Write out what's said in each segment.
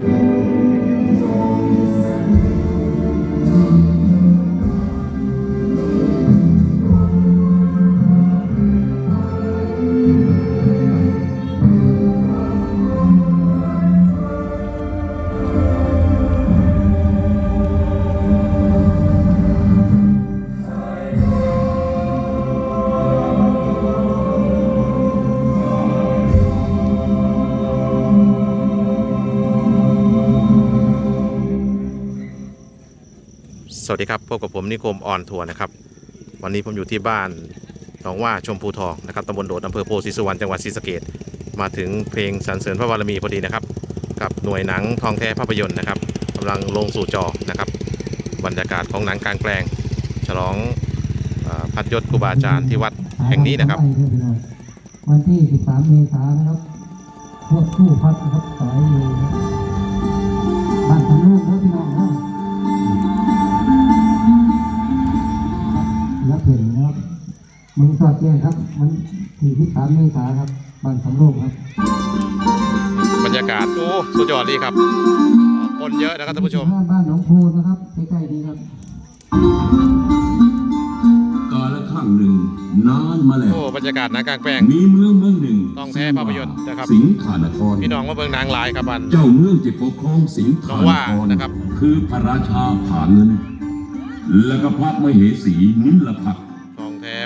thank mm -hmm. you สวัสดีครับพบกับผมนิคมอ่อนทัวนะครับ วันนี้ผมอยู่ที่บ้านหนองว่าชมพูทองนะครับตำบลโดดอำเภอโพธิสุวรรณจังหวัดศรีสะเกดมาถึงเพลงสรรเสริญพระบารมีพอดีนะครับ กับหน่วยหนังทองแท้ภาพยนตร์นะครับกำลังลงสู่จอนะครับ บรรยากาศของหนังกลางแปลง ฉลองอพัดยศครูบาอาจารย์ที่วัดแห่งนี้นะครับ วันที่ 13 เมษายนนะครับพวกคู่พัดนะครับสายอยู่ มึงสอดแจ้งครับมันที่13เมษายนครับบ้านสำโรงครับ บรรยากาศโอ้สุดยอดดีครับ คนเยอะนะครับท่านผู้ชม บ้านบ้านหนองพูนะครับใกล้ๆดีครับกาลครั้งหนึ่งนานมาแล้วโอ้บรรยากาศหนังกลางแปลงมีเมืองเมืองหนึ่งต้องแท้ภาพยนตร์นะครับสิงห์ขานครพี่น้องมาเบิ่งหนางหลายครับบันเจ้าเมืองที่ปกครองสิงห์น้ขาองนว่าครนะครับ คือพระราชาผาเงิน และก็พระมเหสีนิลพักทองแท้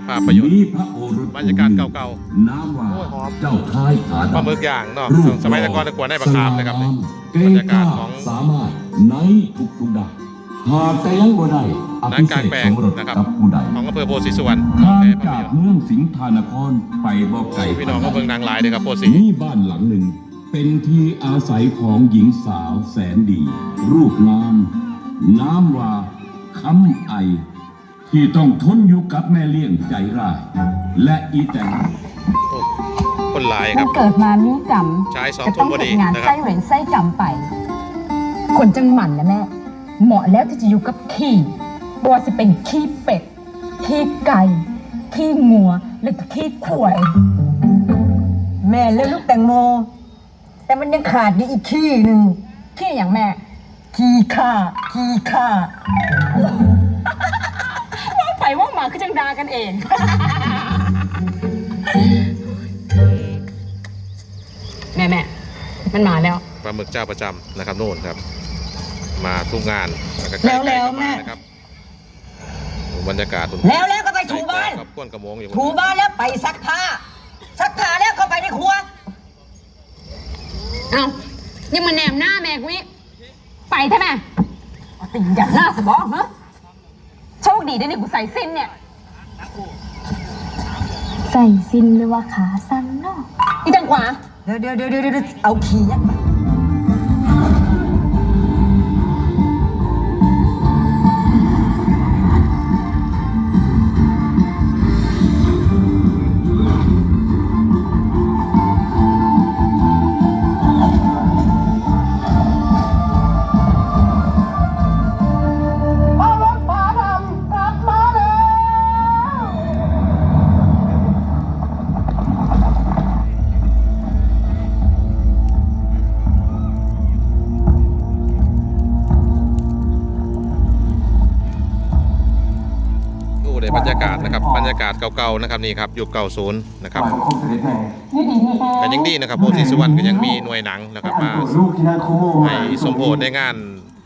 ภาพยนตร์มีพระโอรสบรรยากาศเก่าๆน้ำว่าโอ้ยหอมเจ้าทายผาปลาหมึกดำย่างเนาะรูปสมัยแตะก่อนตะกวนได้ปลาคาร์ฟนะครับนี่เก่งบรรยากาศของสามารถในทุกทุกๆด้านหากแต่ยังบ่ได้อหนังภิกเษลางกแปลสงมรสนะครับกับผู้ใดของอำเภอโพธิสุวรรณห่างแท้ภาจาพกยนตร์เมืองสิงห์ธานครไปบ่ไกลพี่น้องก็เบิ่งนางหลายเลยครับโพธิมีบ้านหลังหนึ่ง เป็นที่อาศัยของหญิงสาวแสนดี รูปงามน้ำว่าคำไอ ที่ต้องทนอยู่กับแม่เลี้ยงใจร้าย และอีแตงโอ้คนหลายคถ้ารับเกิดมามีกรรมใช้สองจะทุ่ต้มองพอเห็ดีนงานนะครัไส้บเวรไส้กรรมไป คนจังหมันนะแม่ เหมาะแล้วที่จะอยู่กับขี้บัวจะเป็นขี้เป็ด ขี้ไก่ ขี้งัว และก็ขี้ขวายแม่เลือกลูกแตงโม แต่มันยังขาดอยู่อีกขี้หนึ่งขี้อย่างแม่ ขี้ข้าขี้ข้าว่าไปว่ามา คือจังดากันเอง แม่แม่มันมาแล้ว ปลาหมึกเจ้าประจำนะครับโน่นครับ มาทุกงานแล้วก็ใกแล้วๆแล้วเข้าาแม่นะครับโอ้บรรยากาศคุณแล้วแล้วก็ไปถูบ้าน กับก้วนกระโมงอยู่ถูบ้านแล้วไปซักผ้า ซักผ้าแล้วก็ไปในครัว เอายังมาแนมหน้าแม่กูอีกไปใช่ไหมเอาติ่งอย่างหน้าสบองเหรอโช คดีด้วยเนี่ยกูใส่สิ้นเนี่ย ใส่สิ้นเลยว่าขาสั้นเนาะอีจังขวา เดี๋ยวเดี๋ยวเดี๋ยวเดี๋ยวเดี๋ยวเอาขี้ยัดม เลยบรรยากาศนะครับบรรยากาศเก่าๆนะครับนี่ครับยุคเก่าศูนย์นะครับแต่ยังดีนะครับโพธิสุวรรณก็ยังมีหน่วยหนังนะครับมาลูกที่นั่นคุโมให้สมโพธิในงาน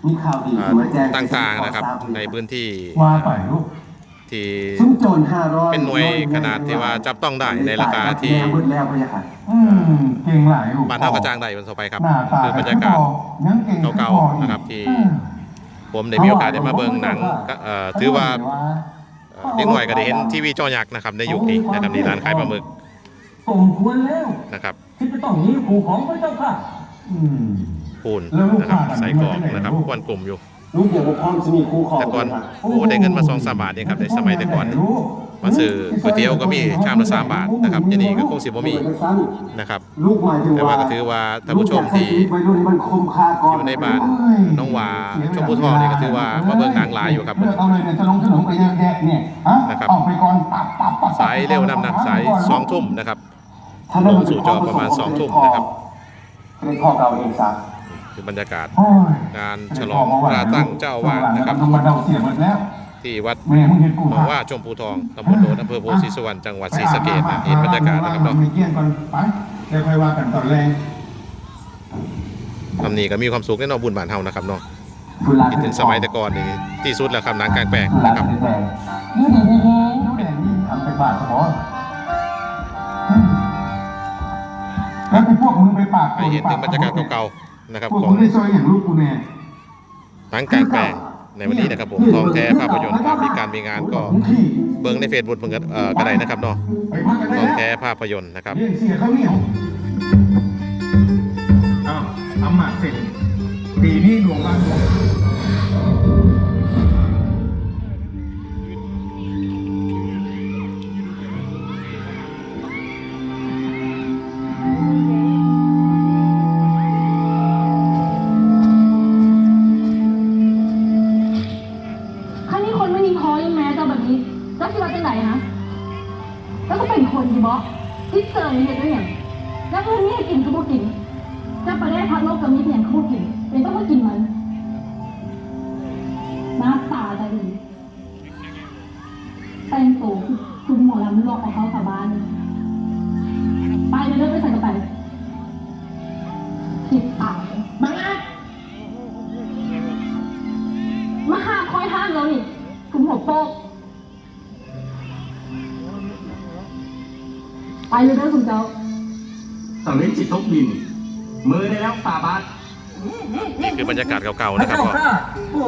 มีข่าวดีอ่ามาแจ้งต่างๆนะครับในพื้นที่ว่าไปลูกที่ซุ้มโจรห้าร้อยเป็นหน่วยขนาดที่ว่าจับต้องได้ในราคาที่มืดแล้วพะยะค่ะอืมเก่งหลายลูกบ้านเท่ากระจางใดบนต่อไปครับหน้าตาคือบรรยากาศยังเก่งเก่าๆนะครับที่ผมได้มีโอกาสได้มาเบิ่งหนังก็เอ่อถือว่า เอ่อเด็กหน่อยก็ได้เห็นทีวีจอยักษ์นะครับในยุคนี้นะครับนี่ร้านขายปลาหมึกสมควรแล้วนะครับที่จะต้องหนี้ขู่ของพระเจ้าค่ะอืมปูนแล้วลูกนะครับค้าใส่กรอกมันเป็นไงนะครับลูกควนกลุ่มอยู่ลูกอย่างบุคคลจะมีครูของแต่ก่อนค่ะโอ้ได้เงินมาสองสามบาทเองครับในสมัยแต่ก่อนนี่ มาซื้อก๋วยเตี๋ยวก็มีชามละสามบาทนะครับอยางนี้ก็คงสิบ่มีนะครับลูกหมายถึงแต่ว่าว่าก็ถือว่าท่านผู้ชมที่ลูกอยากใช้ชีวิตวัยรุ่นให้มันคุ้มค่าก่อนอยู่ในบ้านน้องหวาชมพูทองนี่ก็ถือว่ามาเบิ่งหนังหลายอยู่ครับเลือกเอาเลยเนี่ยจะลงถนนไปเยอะแยะเนี่ยฮะนะครับออกไปก่อนปับปับปับสายเร็วนำนะสายสองทุ่มนะครับถ้าลงสู่จอประมาณสองทุ่มนะครับเป็นพ่อเราเองซะคือบรรยากาศโอ้ยงานฉลองตราตั้งเจ้าอาวาสนะครับ ธรรมดาเสียหมดแล้วที่วัดแม่มึงเห็นกูหนองว่าชมพูทองตำบลโดนอำเภอโพธิสุวรรณจังหวัดศรีสะเกษนะเห็นบรรยากาศนะครับเนาะมีเกี่ยงก่อนไปเดี๋ยวค่อยว่ากันตอนแรงทำนี่ก็มีความสุขแน่นอนบุญบานเฮานะครับเนาะคุณลาคิดถึงสมัยแต่ก่อนนี่ที่สุดแล้วครับหนังกลางแปลงคุณลานะครับสีแดงยูดีดีดียูแดงนี่ทำเป็นบาทเฉพาะแล้วที่พวกมึงไปปากให้เห็นถึงบรรยากาศเก่าๆนะครับพวกของมึงได้ซอยอย่างลูกกูแน่หนังกลางแปลง ในวันนี้นะครับผมทองแท้ภาพยนตร์ครับมีการมีงานก็มึงขี้เบิ่งในเฟซบุ๊กเพิ่นก็เอ่อกระไดนะครับเนาะไปพักกันได้ทองแล้วแท้ภาพยนตร์นะครับ บอที่เจอเห็นด้วยอย่างแล้วเพื่อนนี้กินก็บ่กินจะไปได้พัดโลกกับมีเพียงก็บ่กินเป็นต้องมากินมันหน้าตาจะดีแต่งตัวคือคุณหมอลำลอกเอาเขาสาบาน ไปเลยเด้อคุณเจ้าตอนนี้จิตตกดิน มือได้แล้วฝ่าบาทนี่คือบรรยากาศเก่าๆนะครับก็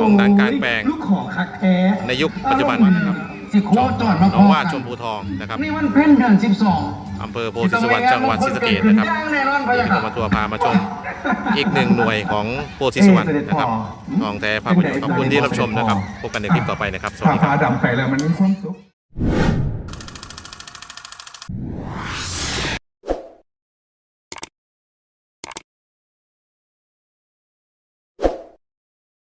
ของหนังกลางแปลงลูกของคักแท้ในยุคปัจจุบันนะครับสิโคจอดมาหนองว่าชมพูทองนะครับนี่มันเพ่นเดือนสิบสองอำเภอโพธิสุวรรณจังหวัดศรีสะเกษนะครับแน่นอนพะที่ยะผมค่ะมาทัวร์พามาชมอีกหนึ่งหน่วยของโพธิสุวรรณนะครับทองแท้ภาพยนตร์ขอบคุณที่รับชมนะครับพบกันในคลิปต่อไปนะครับสวัสถ้าดีครับฟ้าดำไปแล้วมันมีความสุข